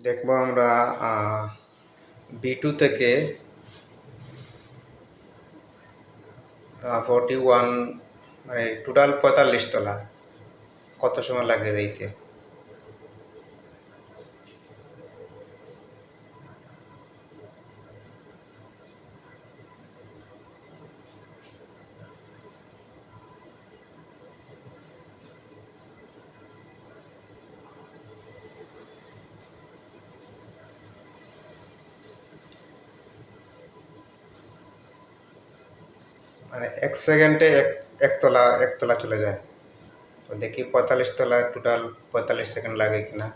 দেখব আমরা B two থেকে ফোরটি ওয়ান মানে টোটাল পঁয়তাল্লিশ তলা। কত সময় লাগে দিতে মানে এক সেকেন্ডে এক একতলা একতলা চলে যায়। দেখি পঁয়তাল্লিশ তলায় টোটাল পঁয়তাল্লিশ সেকেন্ড লাগে কিনা।